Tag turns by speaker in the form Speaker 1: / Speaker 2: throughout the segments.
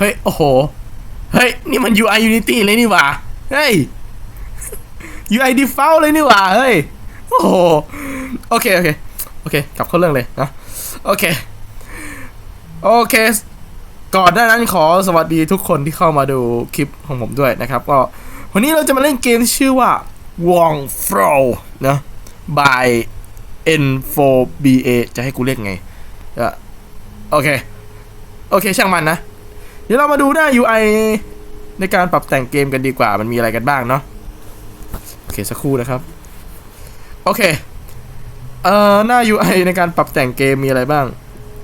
Speaker 1: เฮ้ย โอ้โห เฮ้ย นี่มัน UI Unity เลยนี่หว่า เฮ้ย UI default เลยนี่หว่า เฮ้ย โอ้โห โอเค โอเค โอเค กลับเข้าเรื่องเลยนะ โอเค โอเค ก่อนหน้านั้นขอสวัสดีทุกคนที่เข้ามาดูคลิปของผมด้วยนะครับ ก็วันนี้เราจะมาเล่นเกมที่ชื่อว่า Wong Flow นะ by N4BA จะให้กูเรียกไง โอเค โอเค ช่างมันนะ ดี๋ยวเรามาดูหน้า UI ในการปรับแต่งเกมกันดีกว่า มันมีอะไรกันบ้างเนาะโอเคสักครู่นะครับ โอเค เอ่อหน้า UI ในการปรับแต่งเกมมีอะไรบ้าง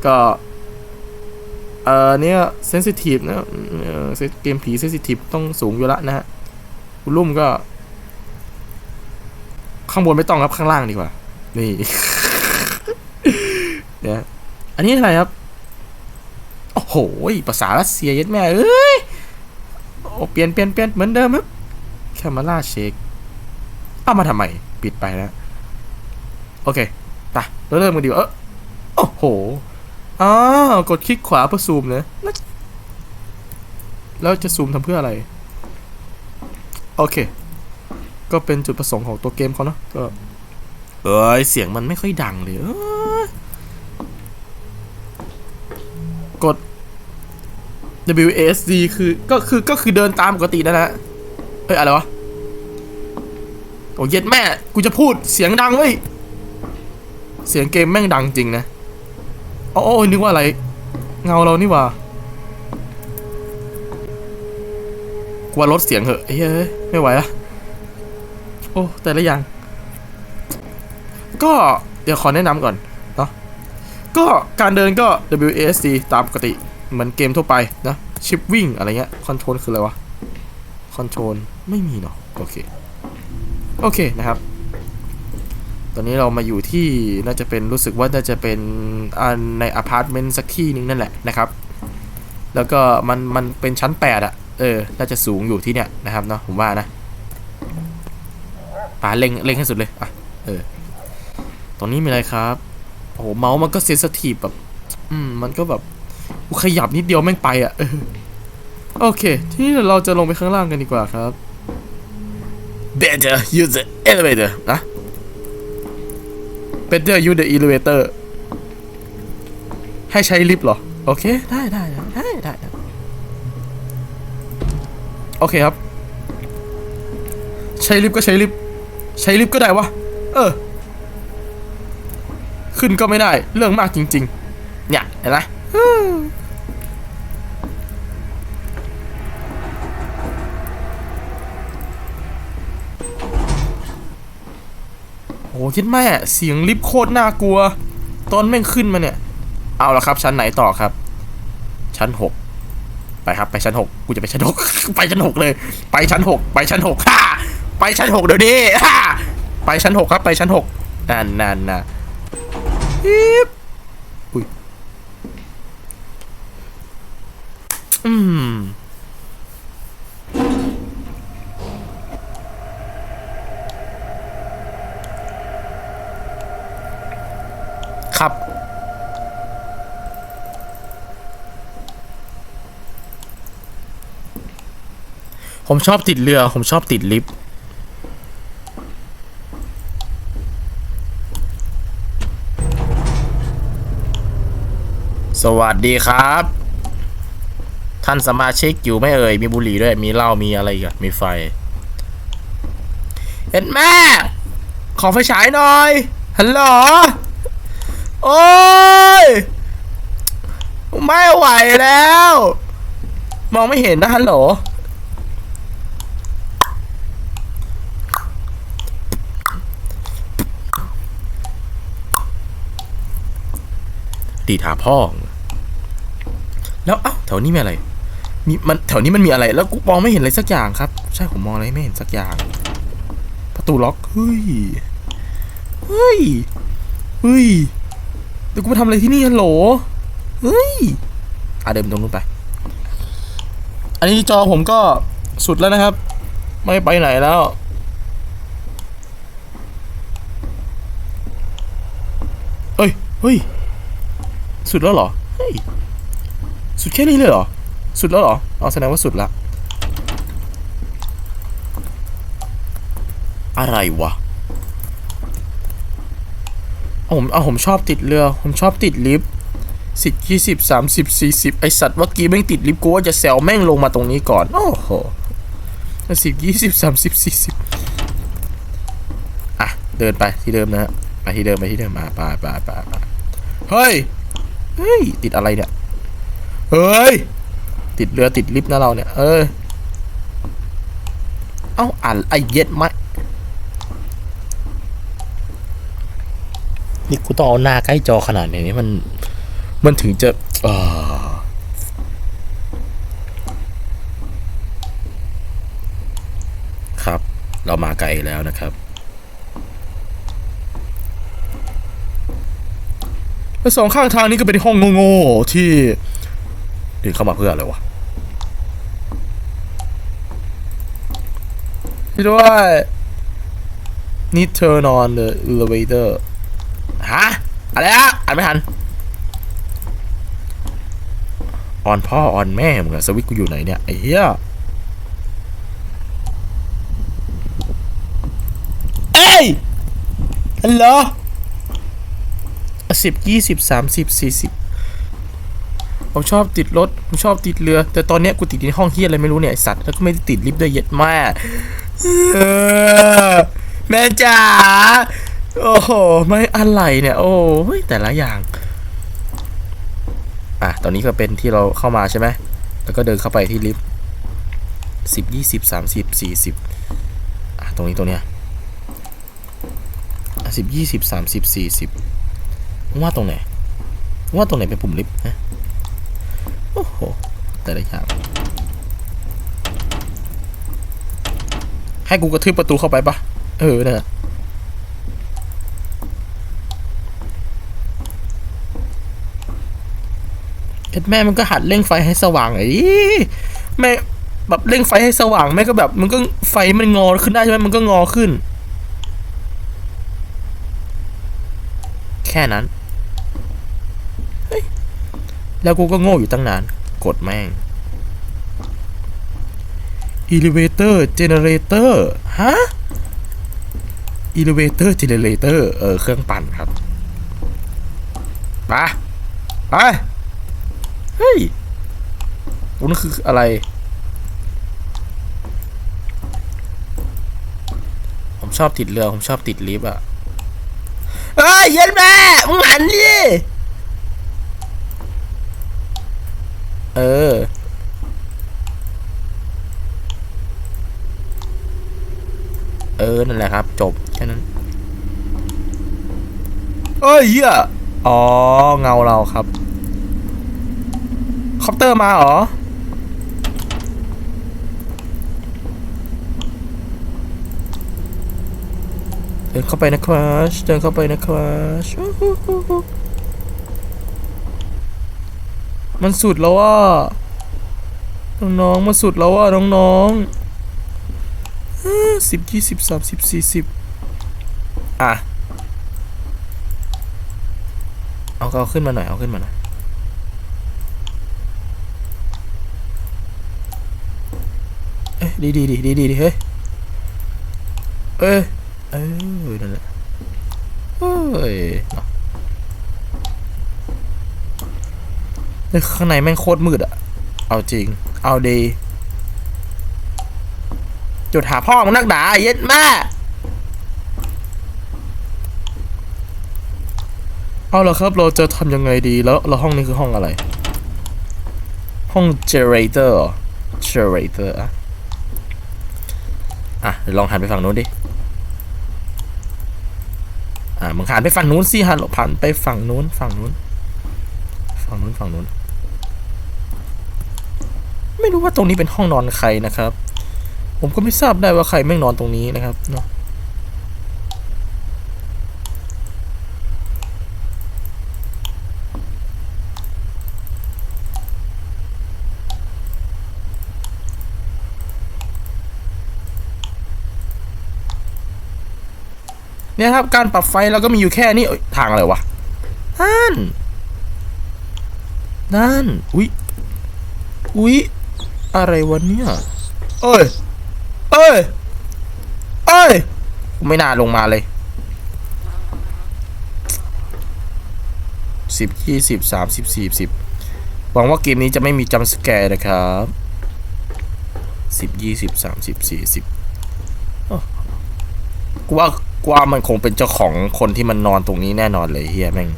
Speaker 1: ก็เอ่อเนี่ยเซนซิทีฟนะเออเกมผีเซนซิทีฟต้องสูงอยู่ละนะฮะคุณลุ่มก็ ข้างบนไม่ต้องครับข้างล่างดีกว่า นี่เนี่ยอันนี้อะไรครับ โอ้โหภาษารัสเซียยัดแม่เอ้ยโอ้เปลี่ยนเปลี่ยนเปลี่ยนเหมือนเดิมครับแคม e ราเชคเอามาทำไม ปิดไปแล้ว โอเคไปเราเริ่มกันดีกว่าเออโอ้โหอ๋อกดคลิกขวาเพื่อซูมนะแล้วจะซูมทำเพื่ออะไร โอเค ก็เป็นจุดประสงค์ของตัวเกมเขาเนาะก็เอ้ยเสียงมันไม่ค่อยดังเลยกด WASD คือก็คือก็คือเดินตามปกตินั่นแหละเอ้ยอะไรวะโอ้ยเย็ดแม่ กูจะพูดเสียงดังเว้ย เสียงเกมแม่งดังจริงนะอ๋อโอ้ยนึกว่าอะไร เงาเรานี่ว่า กลัวลดเสียงเหอะเฮ้ยเอ้ยไม่ไหวละโอ้ แต่ละอย่าง ก็เดี๋ยวขอแนะนำก่อนเนาะก็การเดินก็ WASD ตามปกติ เหมือนเกมทั่วไปนะ ชิปวิ่งอะไรเงี้ย คอนโทรลคืออะไรวะ คอนโทรลไม่มีเนาะ โอเค โอเคนะครับ ตอนนี้เรามาอยู่ที่น่าจะเป็นรู้สึกว่าน่าจะเป็นอันในอพาร์ตเมนต์สักที่หนึงนั่นแหละนะครับ แล้วก็มันมันเป็นชั้นแปดอะเออ น่าจะสูงอยู่ที่เนี่ยนะครับเนาะ ผมว่านะป่าเล็งเล็งให้สุดเลยอะเออ ตรงนี้มีอะไรครับโอ้โหเมาส์มันก็เซนสทีฟแบบ อืม มันก็แบบ ขยับนิดเดียวแม่งไปอะเออโอเค ที่นี้เราจะลงไปข้างล่างกันดีกว่าครับ Better use the elevator นะ Better use the elevator ให้ใช้ลิฟต์เหรอ โอเค ได้ได้ได้ได้ได้ได้โอเคครับ ใช้ลิฟต์ก็ใช้ลิฟต์ใช้ลิฟต์ก็ได้วะ เออ ขึ้นก็ไม่ได้ เรื่องมากจริง ๆ เนี่ย เห็นไหม คิดแม่เสียงลิฟต์โคตรน่ากลัว ตอนแม่งขึ้นมาเนี่ย เอาละครับ ชั้นไหนต่อครับ ชั้นหกไปครับไปชั้นหกกูจะไปชั้นหกไปชั้นหกเลย ไปชั้นหกไปชั้นหกฮ่าไปชั้นหกเดี๋ยวนี้ฮ่าไปชั้นหกครับไปชั้นหกนั่นนั่นนะอีบอุ้ยอืมครับ ผมชอบติดเรือ ผมชอบติดลิฟต์สวัสดีครับ ท่านสมาชิกอยู่ไม่เอ่ย มีบุหรี่ด้วย มีเหล้ามีอะไรอีกอะมีไฟเห็นแม่ ขอไฟฉายหน่อย ฮัลโหล โอ้ย ไม่ไหวแล้ว มองไม่เห็นนะฮัลโหล ดีดหาพ่อ แล้วเอ้าแถวนี้มีอะไร มีมันแถวนี้มันมีอะไร แล้วกูมองไม่เห็นอะไรสักอย่างครับ ใช่ผมมองอะไรไม่เห็นสักอย่าง ประตูล็อกเฮ้ยเฮ้ยเฮ้ยเดี๋ยวกูมาทำอะไรที่นี่ฮัลโหลเฮ้ยอะเดินตรงนู้นไป อันนี้จอผมก็สุดแล้วนะครับ ไม่ไปไหนแล้วเฮ้ย เฮ้ย สุดแล้วเหรอ เฮ้ย สุดแค่นี้เลยเหรอ สุดแล้วเหรอ เอาแสดงว่าสุดละ อะไรวะเอาผมเอาผมชอบติดเรือ ผมชอบติดลิฟต์สิบยี่สิบสามสิบสี่สิบไอสัตว์เมื่อกี้แม่งติดลิฟต์กูว่าจะแซวแม่งลงมาตรงนี้ก่อน โอ้โหสิบยี่สิบสามสิบสี่สิบอะ เดินไปที่เดิมนะฮะไปที่เดิมไปที่เดิมมาไปไปไปไปเฮ้ย เฮ้ยติดอะไรเนี่ย เฮ้ย ติดเรือติดลิฟต์นะเราเนี่ย เออ เอ้าอ่านไอเย็ดไหมนี่กูต้องเอาหน้าใกล้จอขนาดนี้มัน มันถึงจะเอ่อครับ เรามาไกลแล้วนะครับ แล้วสองข้างทางนี้ก็เป็นห้องโง่ๆที่เดินเข้ามาเพื่ออะไรวะช่ด้วย need turn on the elevator ฮะ อะไรอะอ่านไม่ทันออนพ่อออนแม่มึงอะสวิตช์กูอยู่ไหนเนี่ย ไอ้เหี้ยเอ้ยฮัลโหล สิบยี่สิบสามสิบสี่สิบผมชอบติดรถผมชอบติดเรือ แต่ตอนเนี้ยกูติดในห้องเฮียอะไรไม่รู้เนี่ยไอสัตว์แล้วก็ไม่ได้ติดลิฟต์ด้วยเย็ดมากเออแม่จ๋าโอ้โหไม่อะไรเนี่ย โอ้ยแต่ละอย่าง อะตอนนี้ก็เป็นที่เราเข้ามาใช่ไหมแล้วก็เดินเข้าไปที่ลิฟต์สิบยี่สิบสามสิบสี่สิบอะตรงนี้ตรงเนี้ยสิบยี่สิบสามสิบสี่สิบ ว่าตรงไหนว่าตรงไหนเป็นปุ่มลิฟต์ฮะโอ้โหแต่ละอย่างให้กูกระทืบประตูเข้าไปปะเออเนี่ยเอ็ดแม่มันก็หัดเร่งไฟให้สว่างไอ้แม่แบบเร่งไฟให้สว่างแม่ก็แบบมันก็ไฟมันงอขึ้นได้ใช่ไหมมันก็งอขึ้น แค่นั้น แล้วกูก็โง่อยู่ตั้งนาน กดแม่ง elevator generator ฮะ elevator generator เออ เครื่องปั่นครับไปไปเฮ้ยนั่นคืออะไรผมชอบติดเรือ ผมชอบติดลิฟต์อะเฮ้ยเย็นแม่มึงหันดิ เออ เออ นั่นแหละครับ จบ แค่นั้น เอ้ยเหี้ยอ๋อ เงาเราครับ คอปเตอร์มาเหรอเดินเข้าไปนะครับเดินเข้าไปนะครับ มันสุดแล้วว่าน้องๆมันสุดแล้วว่าน้องๆสิบยี่สิบสามสิบสี่สิบอะ เอาเอาขึ้นมาหน่อย เอาขึ้นมาหน่อยเอ้ยดีดีดีดีดีดีเฮ้ย เอ้ย เออนั่นแหละเฮ้ยเนาะ เฮ้ยข้างในแม่งโคตรมืดอะเอาจริง เอาดีจุดหาพ่อมึงนักด่าเย็ดแม่เอาละครับ เราจะทำยังไงดีแล้วแล้วห้องนี้คือห้องอะไร ห้อง generator เหรอ generator อะอะเดี๋ยวลองหันไปฝั่งนู้นดิ อะมึงหันไปฝั่งนู้นสิหันผ่านไปฝั่งนู้นฝั่งนู้น ฝั่งนู้นฝั่งนู้น ไม่รู้ว่าตรงนี้เป็นห้องนอนใครนะครับ ผมก็ไม่ทราบได้ว่าใครแม่งนอนตรงนี้นะครับเนาะเนี่ยครับ การปรับไฟเราก็มีอยู่แค่นี้ทางอะไรวะนั่นนั่นอุ้ยอุ๊ย อะไรวะเนี่ย เอ้ย เอ้ย เอ้ย ไม่น่าลงมาเลยสิบยี่สิบสามสิบสี่สิบหวังว่าเกมนี้จะไม่มีจัมสแกร์นะครับสิบยี่สิบสามสิบสี่สิบกูว่ากูว่ามันคงเป็นเจ้าของคนที่มันนอนตรงนี้แน่นอนเลยเฮียแม่ง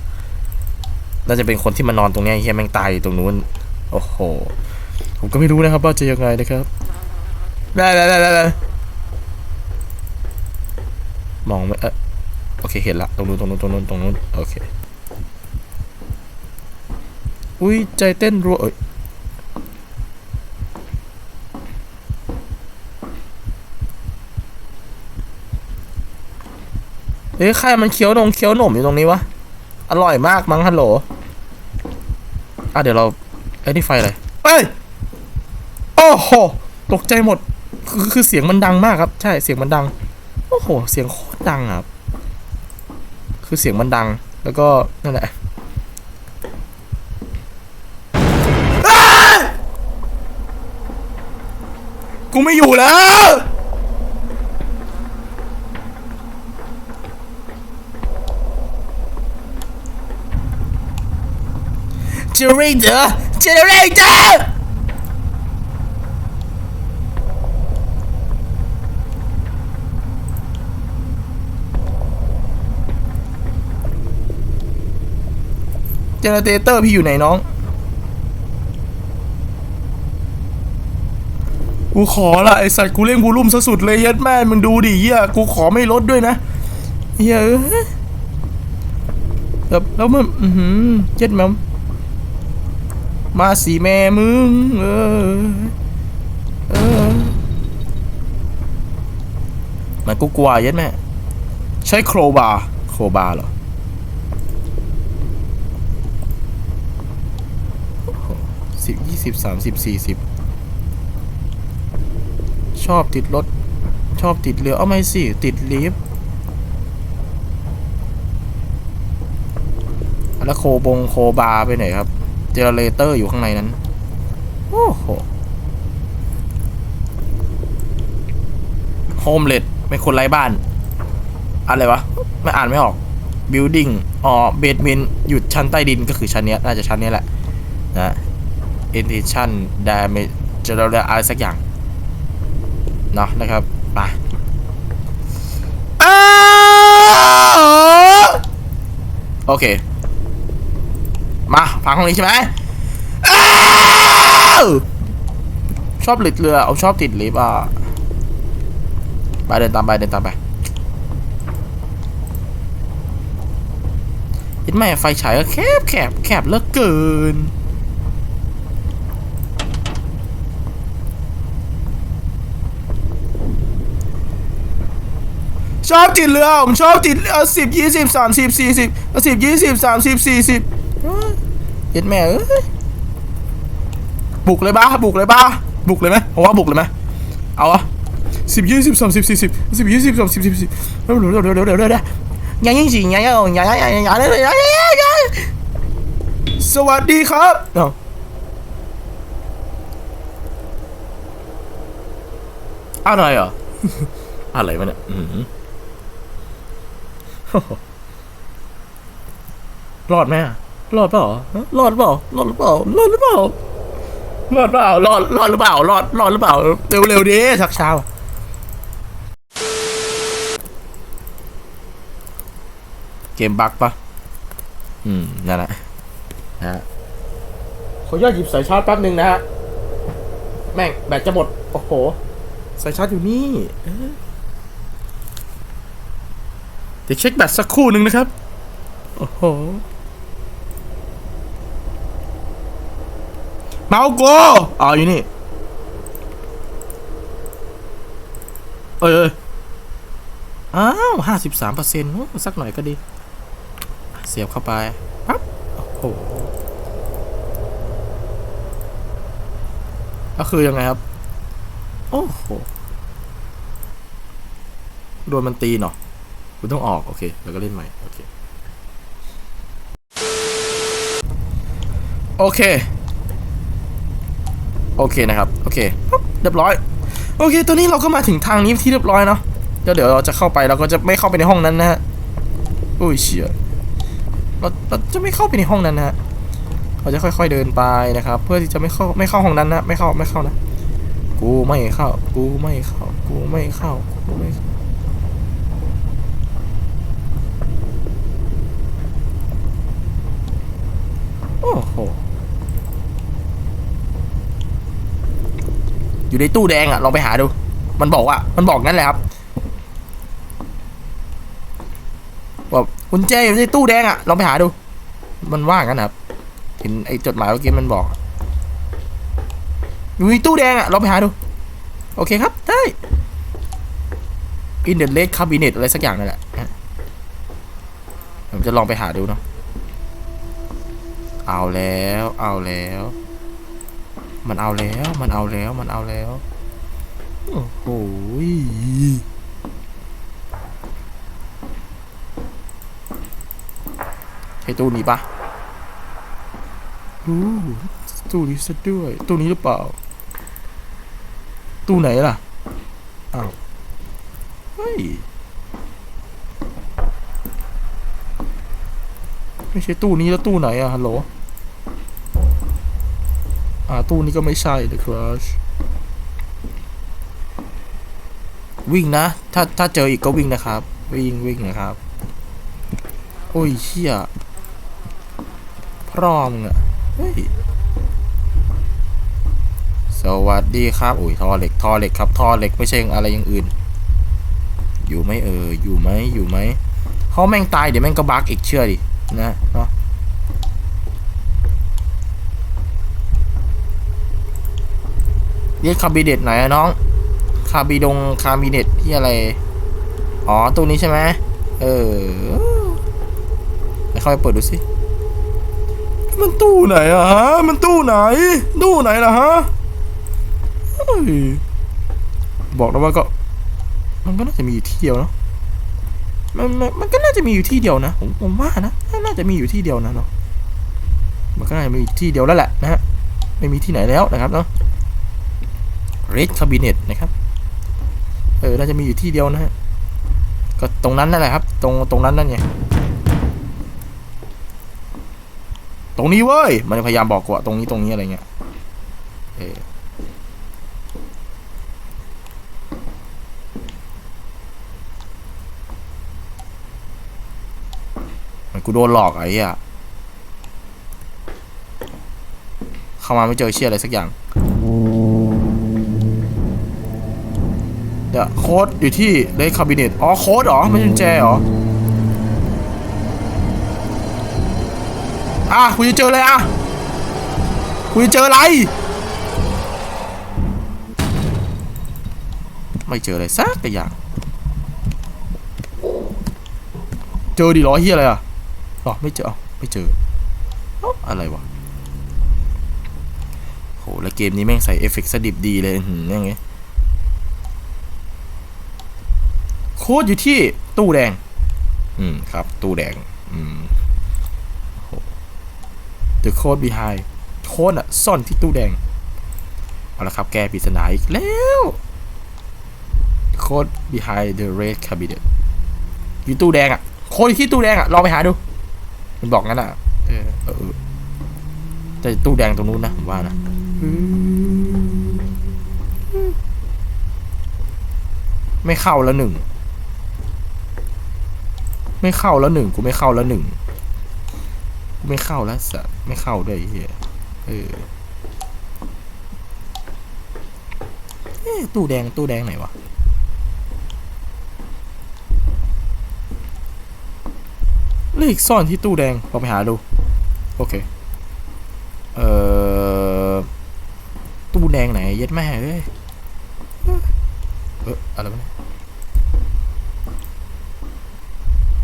Speaker 1: น่าจะเป็นคนที่มานอนตรงนี้เฮียแม่งตายตรงนู้น โอ้โห ผมก็ไม่รู้นะครับว่าจะยังไงนะครับ ได้ได้ได้ได้มองไม่เออโอเค เห็นละ ตรงนู้นตรงนู้นตรงนู้นตรงนู้นโอเค อุ้ยใจเต้นรัวเอ้ยเอ้ยใครมันเคี้ยวนมเคี้ยวหนมอยู่ตรงนี้วะ อร่อยมากมั้งฮัลโหล อะเดี๋ยวเราไอ้นี่ไฟอะไรเอ้ย โอ้โห ตกใจหมด คือคือเสียงมันดังมากครับ ใช่เสียงมันดัง โอ้โห เสียงโคตรดังอะครับ คือเสียงมันดัง แล้วก็นั่นแหละอ้ากูไม่อยู่แล้ว Generator! Generator! เจเนเรเตอร์พี่อยู่ไหนน้อง กูขอละไอสัตว์กูเล่นกูลุ่มสุดเลยยัดแม่มึงดูดิเฮียกูขอไม่ลดด้วยนะเฮียเอ้ยแบบแล้วมันอือหือเจ็ดแมมมาสีแม่มึง เออ เออ มันกูกลัวยัดแม่ ใช้โครบา โครบาเหรอสิบ ยี่สิบสามสิบสี่สิบชอบติดรถ ชอบติดเรือ เอาไม่สิ ติดลิฟต์แล้วโคบงโคบาร์ไปไหนครับ เจเนเรเตอร์อยู่ข้างในนั้น โอ้โหโฮมเลดเป็นคนไร้บ้าน อะไรวะ ไม่อ่านไม่ออก building อ๋อ basement อยู่ชั้นใต้ดินก็คือชั้นเนี้ย น่าจะชั้นนี้แหละนะ intention damage จะเรียกอะไรสักอย่างเนาะนะครับไปอ้าโอเค มาพังห้องนี้ใช่ไหมอชอบติดเรือเอาชอบติดลิฟต์อะไปเดินตามไปเดินตามไปยินแม่ไฟฉายก็แคบแคบแคบเลือเกิน ชอบติดเรือผมชอบติดเอสิบยี่สิบสามสิบสี่สิบอสิบยี่สิบสามสิบสี่สิบเย็ดแม่เอ้ยบุกเลยบ้าบุกเลยบ้าบุกเลยไหมผมว่าบุกเลยไหมเอาอะสิบยี่สิบสามสิบสี่สิบสิบยี่สิบสามสิบสี่สิบเดี๋ยวเดี๋ยวเดี๋ยวเดี๋ยวเดี๋ยวเดี๋ยวยังยังสิยังยังยังยังยังยังยังยังยังสวัสดีครับเอ้าอะไรอะอะไรวะเนี่ยอื้อหือ รอดไหมอะรอดเปล่าฮะรอดเปล่ารอดหรือเปล่ารอดหรือเปล่ารอดเปล่ารอดรอดหรือเปล่ารอดรอดหรือเปล่า เร็วเร็วๆดิชักเช้าเกมบั๊กปะอืม นั่นแหละนะฮะขออนุญาตหยิบสายชาร์จแป๊บหนึ่งนะฮะ แม่ง แบตจะหมด โอ้โห สายชาร์จอยู่นี่เออเดี๋ยวเช็คแบตสักครู่หนึ่งนะครับ โอ้โห เมาโกอ๋ออยู่นี่ เอออ้าวห้าสิบสามเปอร์เซ็นต์สักหน่อยก็ดี เสียบเข้าไป ปั๊บ โอ้โหก็คือยังไงครับ โอ้โห โดนมันตีเนาะ กูต้องออก โอเค แล้วก็เล่นใหม่ โอเค โอเค โอเคนะครับ โอเค เรียบร้อย โอเคตอนนี้เราก็มาถึงทางนี้ที่เรียบร้อยเนาะ เดี๋ยวเดี๋ยวเราจะเข้าไปเราก็จะไม่เข้าไปในห้องนั้นนะฮะโอ้ยเชี่ยเราเราจะไม่เข้าไปในห้องนั้นนะฮะ เราจะค่อย ๆเดินไปนะครับ เพื่อที่จะไม่เข้าไม่เข้าห้องนั้นนะ ไม่เข้าไม่เข้านะ กูไม่เข้า กูไม่เข้า กูไม่เข้า กูไม่เข้า อ้โห อยู่ในตู้แดงอะลองไปหาดู มันบอกว่า มันบอกงั้นแหละครับว่ากุญแจอยู่ในตู้แดงอะลองไปหาดู มันว่างั้นครับ เห็นไอ้จดหมายเมื่อกี้มันบอก อยู่ในตู้แดงอะลองไปหาดู โอเคครับ ได้ in the red cabinet อะไรสักอย่างนั่นแหละผมจะลองไปหาดูเนาะ เอาแล้ว เอาแล้ว มันเอาแล้ว มันเอาแล้ว มันเอาแล้ว โอ้โหใช่ตู้นี้ปะอู้ตู้นี้ซะด้วย ตู้นี้หรือเปล่า ตู้ไหนล่ะ อ้าว เฮ้ย ไม่ใช่ตู้นี้แล้วตู้ไหนอะฮัลโหล อ่าตู้นี้ก็ไม่ใช่เลยครับวิ่งนะ ถ้าถ้าเจออีกก็วิ่งนะครับ วิ่งวิ่งนะครับ โอ้ยเชี่ยพร้อมงอะเฮ้ยสวัสดีครับอุ้ยทอเหล็กทอเหล็กครับทอเหล็กไม่ใช่อะไรอย่างอื่น อยู่ไหมเอออยู่ไหมอยู่ไหมเขาแม่งตายเดี๋ยวแม่งก็บักอีกเชื่อดินะเนาะ เรียกคาร์บิเนตไหนอะน้องคาร์บิดงคาร์บิเนตที่อะไร อ๋อตู้นี้ใช่ไหมเออไปเข้าไปเปิดดูสิมันตู้ไหนอะฮะ มันตู้ไหน ตู้ไหนล่ะฮะบอกแล้วว่าก็ มันก็น่าจะมีอยู่ที่เดียวเนาะมันมันมันก็น่าจะมีอยู่ที่เดียวนะผมผมว่านะน่าจะมีอยู่ที่เดียวนะเนาะมันก็น่าจะมีที่เดียวแล้วแหละนะฮะไม่มีที่ไหนแล้วนะครับเนาะ Red Cabinet นะครับ เออ น่าจะมีอยู่ที่เดียวนะฮะ ก็ตรงนั้นนั่นแหละครับ ตรงตรงนั้นนั่นไง ตรงนี้เว้ย มันพยายามบอกกูว่าตรงนี้ตรงนี้อะไรเงี้ย เออมันกูโดนหลอกไอ้เหี้ยเข้ามาไม่เจอเชี่ยอะไรสักอย่าง ดี๋ยวโค้ดอยู่ที่เลคาบิเนตอ๋อโค้ดเหรอไม่ใช่กุญแจเหรออะคุณจะเจออะไรอะคุณจะเจออะไร ไม่เจออะไรสักอย่างเจอดิล้อเฮียอะไรอะอ๋อไม่เจอไม่เจอเอ้าอะไรวะโหแล้วเกมนี้แม่งใส่เอฟเฟกต์สดิบดีเลยหืมยังไง โค้ดอยู่ที่ตู้แดง อืมครับ ตู้แดง อืมโห The code behind โค้ดอะซ่อนที่ตู้แดง เอาละครับ แกปริศนาอีกแล้ว Code behind the red cabinet อยู่ตู้แดงอะโค้ดอยู่ที่ตู้แดงอะลองไปหาดู มันบอกงั้นอะเออเออแต่ตู้แดงตรงนู้นนะผมว่านะไม่เข้าแล้วหนึ่ง ไม่เข้าแล้วหนึ่งกูไม่เข้าแล้วหนึ่งกูไม่เข้าแล้วสัไม่เข้าด้วยเฮียเออตู้แดงตู้แดงไหนวะเลขซ่อนที่ตู้แดงลองไปหาดู โอเค เอ่อ ตู้แดงไหน เย็ดแม่เอ้ยเอออะไรวะเนี่ย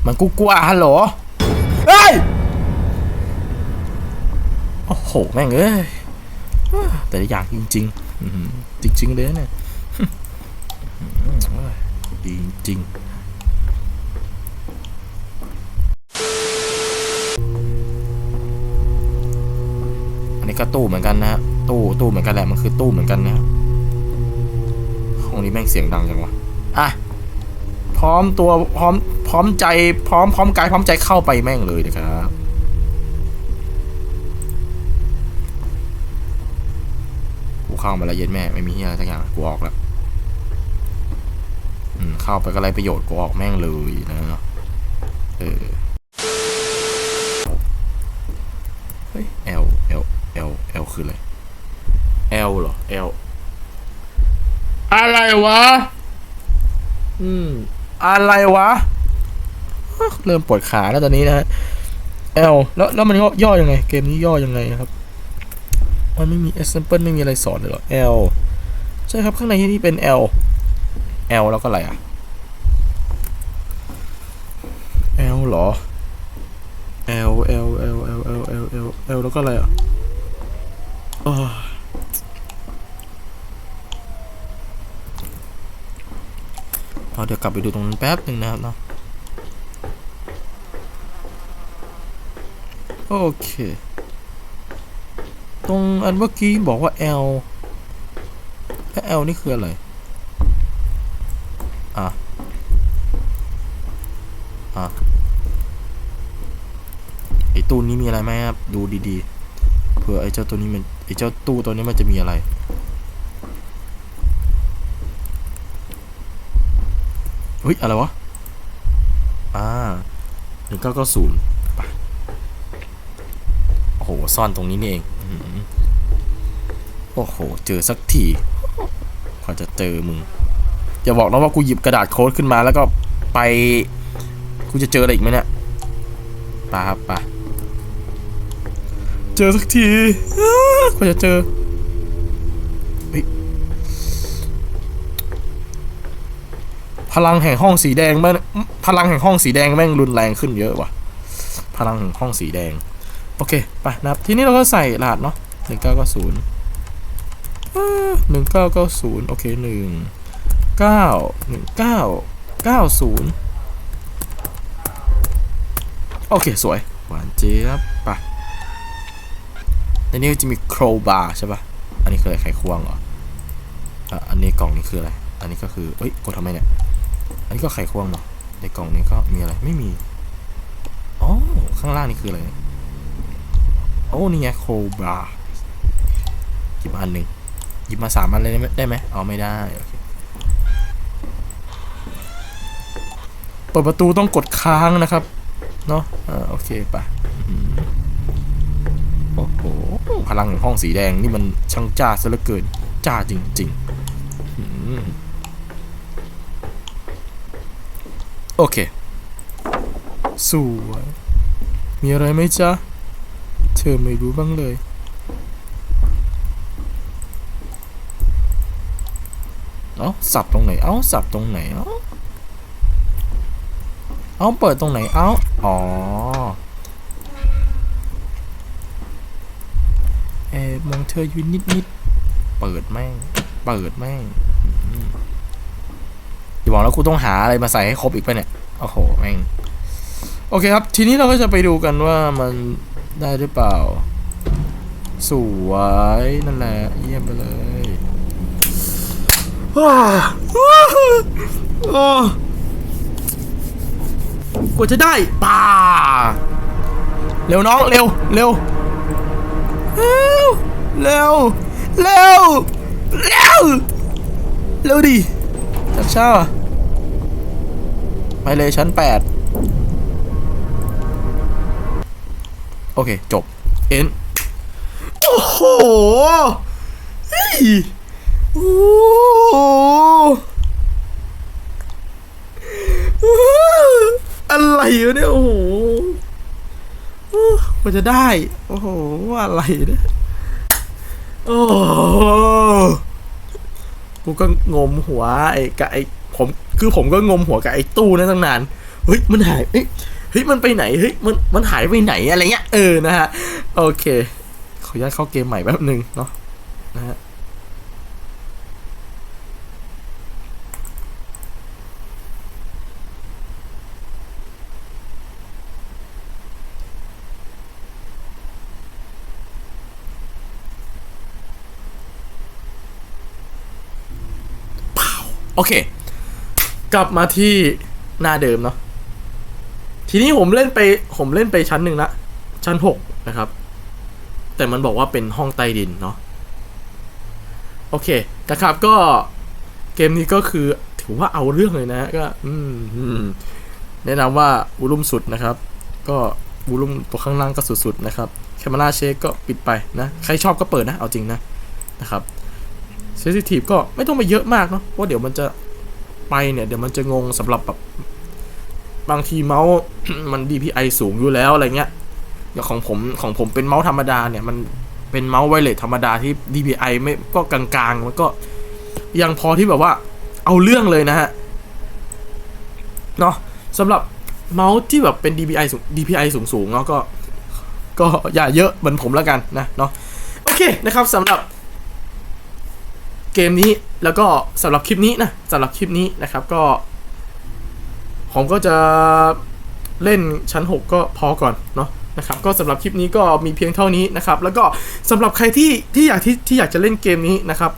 Speaker 1: มันกูกลัวฮัลโหลเฮ้ยโอ้โหแม่งเอ้ยแต่อยากจริงๆจริงๆเลยเนี่ยดีจริงอันนี้ก็ตู้เหมือนกันนะฮะตู้ตู้เหมือนกันแหละมันคือตู้เหมือนกันนะห้องนี้แม่งเสียงดังจังวะอะพร้อมตัวพร้อม ร้อมใจพร้อมพร้อมกายพร้อมใจเข้าไปแม่งเลยนะครับกูเข้ามาแล้วเย็นแม่ ไม่มีเฮียอะไรสักอย่างกูออกแล้วอืมเข้าไปก็ไรประโยชน์กูออกแม่งเลยนะเออเฮ้ย L L L L คืออะไร L เหรอ L อะไรวะ อืม อะไรวะ เริ่มปวดขาแล้วตอนนี้นะฮะ L แล้วแล้วมันย่อยังไง เกมนี้ย่อยังไงครับ มันไม่มี example ไม่มีอะไรสอนเลยหรอ L ใช่ครับข้างในที่นี่เป็น L L แล้วก็อะไรอะ L หรอ L L L L L L L L แล้วก็อะไรอะเอาเดี๋ยวกลับไปดูตรงนั้นแป๊บหนึ่งนะครับเนาะ โอเค ตรงอันเมื่อกี้บอกว่า L แล้ว L นี่คืออะไร อะ อะไอตู้นี้มีอะไรไหมครับ ดูดีๆ เผื่อไอเจ้าตัวนี้มันไอเจ้าตู้ตัวนี้มันจะมีอะไร เฮ้ย อะไรวะ อ่าหนึ่งเก้าเก้าศูนย์ ซ่อนตรงนี้นี่เองโอ้โห เจอสักทีกว่าจะเจอมึง อย่าบอกนะว่ากูหยิบกระดาษโค้ดขึ้นมาแล้วก็ไป กูจะเจออะไรอีกไหมเนี่ยไปครับไปเจอสักทีกว่าจะเจอเพลังแห่งห้องสีแดงแม่งพลังแห่งห้องสีแดงแม่งรุนแรงขึ้นเยอะว่ะ พลังแห่งห้องสีแดง โอเค ไปนะครับ ทีนี้เราก็ใส่รหัสเนาะหนึ่งเก้าเก้าศูนย์หนึ่งเก้าเก้าศูนย์โอเคหนึ่งเก้าหนึ่งเก้าเก้าศูนย์โอเค สวย หวานเจี๊ยบไปในนี้จะมีโครบาร์ใช่ปะอันนี้คืออะไรไขควงเหรออะอันนี้กล่องนี้คืออะไร อันนี้ก็คือเอ้ยกดทำไมเนี่ย อันนี้ก็ไขควงเนาะในกล่องนี้ก็มีอะไร ไม่มี อ๋อ ข้างล่างนี่คืออะไร อ้นี่ไงโคบราหยิบมาอันหนึ่งหยิบมาสามอันเลยได้ไหมเอาไม่ได้โอเคเปิดประตูต้องกดค้างนะครับ เนาะโอเคปอืมโอ้โหพลังของห้องสีแดงนี่มันช่างจ้าซะเหลือเกินจ้าจริงๆโอเคสวยมีอะไรไหมจ๊ะ ธอไม่รู้บ้างเลย เอ้าสับตรงไหน เอ้าสับตรงไหน เอ้าเอ้าเปิดตรงไหน เอ้า อ๋อแอบมองเธออยู่นิดนิดๆเปิดแม่ง เปิดแม่งอืมอย่าบอกแล้วกูต้องหาอะไรมาใส่ให้ครบอีกไปะเนี่ย โอ้โห แม่ง โอเคครับ ทีนี้เราก็จะไปดูกันว่ามัน ได้หรือเปล่า สวยนั่นแหละ เยี่ยมไปเลยว้าวโอ้กว่าจะได้ป่า เร็วน้อง เร็ว เร็ว เร็ว เร็ว เร็ว เร็วดิจับเช้าอะไปเลยชั้นแปด โอเค จบ เอ็นโอ้โหเฮ้ยโอ้โหอะไรเนี่ย โอ้โหกว่าจะได้ โอ้โห อะไรเนี่ย โอ้โหกูก็งมหัวไอ้กับไอ้ผม คือผมก็งมหัวกับไอ้ตู้นั่นตั้งนาน เฮ้ย มันหายเอ้ย เฮ้ยมันไปไหนเฮ้ยมันมันหายไปไหนอะไรเงี้ยเออนะฮะโอเคขออนุญาตเข้าเกมใหม่แป๊บหนึ่งเนาะนะฮะโอเค กลับมาที่หน้าเดิมเนาะ ทีนี้ผมเล่นไปผมเล่นไปชั้นหนึ่งละ ชั้นหกนะครับ แต่มันบอกว่าเป็นห้องใต้ดินเนาะโอเคนะครับก็เกมนี้ก็คือถือว่าเอาเรื่องเลยนะก็อืมแนะนำว่าวูลุ่มสุดนะครับ ก็วูลุ่มตัวข้างล่างก็สุดๆนะครับแคมราเชคก็ปิดไปนะ ใครชอบก็เปิดนะ เอาจริงนะนะครับเซสซิทีฟก็ไม่ต้องไปเยอะมากเนาะเพราะเดี๋ยวมันจะไปเนี่ย เดี๋ยวมันจะงงสำหรับแบบ บางทีเมาส์มัน DPI สูงอยู่แล้วอะไรเงี้ยอย่างของผมของผมเป็นเมาส์ธรรมดาเนี่ยมันเป็นเมาส์ไวเลสธรรมดาที่ DPI ไม่ก็กลางๆ มันก็ยังพอที่แบบว่าเอาเรื่องเลยนะฮะเนาะสำหรับเมาส์ที่แบบเป็น DPI สูง DPI สูงสูงๆเนาะก็ ก็อย่าเยอะเหมือนผมแล้วกันนะเนาะโอเคนะครับสำหรับเกมนี้แล้วก็สำหรับคลิปนี้นะสำหรับคลิปนี้นะครับก็ ผมก็จะเล่นชั้น 6 ก็พอก่อนเนาะนะครับก็สำหรับคลิปนี้ก็มีเพียงเท่านี้นะครับแล้วก็สำหรับใครที่ที่อยากที่ที่อยากจะเล่นเกมนี้นะครับ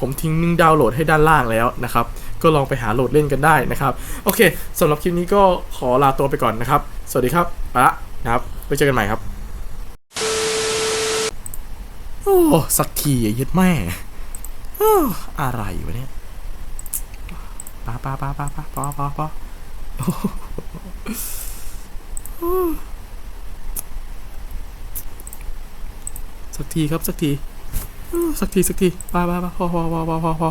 Speaker 1: ผมทิ้งนึงดาวน์โหลดให้ด้านล่างแล้วนะครับก็ลองไปหาโหลดเล่นกันได้นะครับโอเคสำหรับคลิปนี้ก็ขอลาตัวไปก่อนนะครับ สวัสดีครับไปละนะครับไปเจอกันใหม่ครับ โอ้สักทียึดแม่อะไรวะเนี่ยปะปะปะปะปะปะป้ สักทีครับ สักที สักที สักทีป้าป้าป้าพอพอพอพอพอพอ